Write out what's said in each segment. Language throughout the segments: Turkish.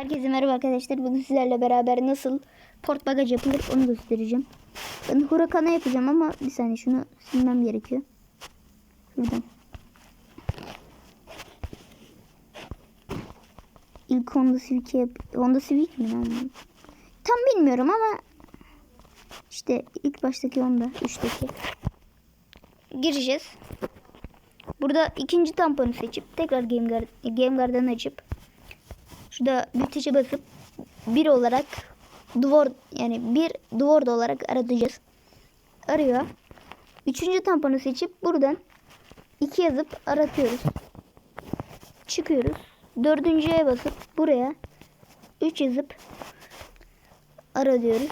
Herkese merhaba arkadaşlar. Bugün sizlerle beraber nasıl port bagaj yapılır onu göstereceğim. Ben Huracan'a yapacağım ama bir saniye şunu silmem gerekiyor. Şuradan. İlk Honda Civic'e yap Honda Civic mi lan? Tam bilmiyorum ama işte ilk baştaki Honda 3'teki. Gireceğiz. Burada ikinci tamponu seçip tekrar Game, Guard, Game Guard'dan açıp Şurada büyütece basıp bir olarak duvar yani bir duvar olarak aratacağız. Arıyor. Üçüncü tamponu seçip buradan iki yazıp aratıyoruz. Çıkıyoruz. Dördüncüye basıp buraya üç yazıp ara diyoruz.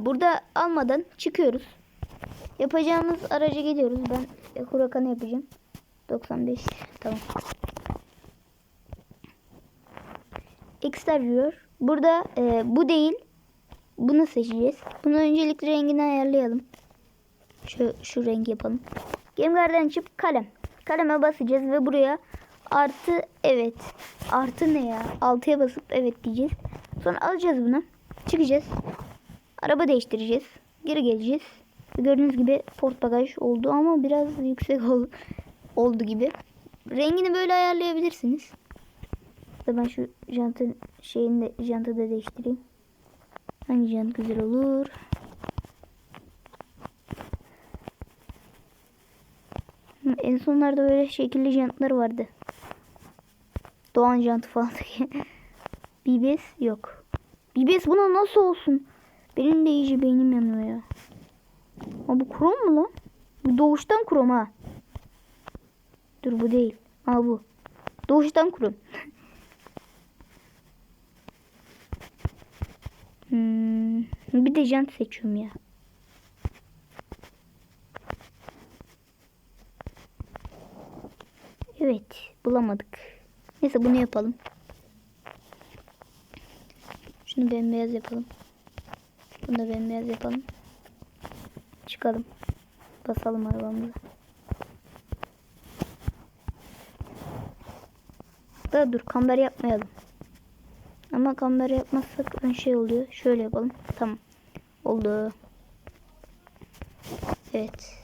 Burada almadan çıkıyoruz. Yapacağımız araca gidiyoruz. Ben Huracan'ı yapacağım. 95 tamam. Exterior. Burada e, bu değil. Bunu seçeceğiz. Bunu öncelikle rengini ayarlayalım. Şu, şu rengi yapalım. Gameguard'dan açıp kalem. Kaleme basacağız ve buraya artı evet. Artı ne ya? Altıya basıp evet diyeceğiz. Sonra alacağız bunu. Çıkacağız. Araba değiştireceğiz. Geri geleceğiz. Gördüğünüz gibi port bagaj oldu ama biraz yüksek ol, oldu gibi. Rengini böyle ayarlayabilirsiniz. Da ben şu jantın şeyini de jantı da değiştireyim. Hangi jant güzel olur? En sonlarda böyle şekilli jantlar vardı. Doğan jantı falan. BBS yok. BBS buna nasıl olsun? Benim de iyice beynim yanıyor ya. Aa, bu krom mu lan? Bu doğuştan krom ha. Dur bu değil. Aa bu. Doğuştan krom. Hmm, bir de jant seçiyorum ya. Evet, bulamadık. Neyse bunu yapalım. Şunu bembeyaz yapalım. Bunu da bembeyaz yapalım. Çıkalım. Basalım arabamıza. Da dur kamber yapmayalım. Ama kamera yapmazsak ön şey oluyor. Şöyle yapalım. Tamam. Oldu. Evet.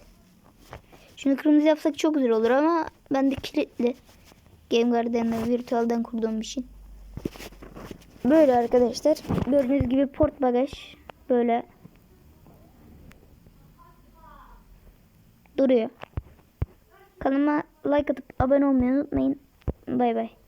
Şunu kırmızı yapsak çok güzel olur ama ben de kilitli. Game Garden'la virtualden kurduğum şey. Böyle arkadaşlar. Gördüğünüz gibi port bagaj. Böyle. Duruyor. Kanalıma like atıp abone olmayı unutmayın. Bay bay.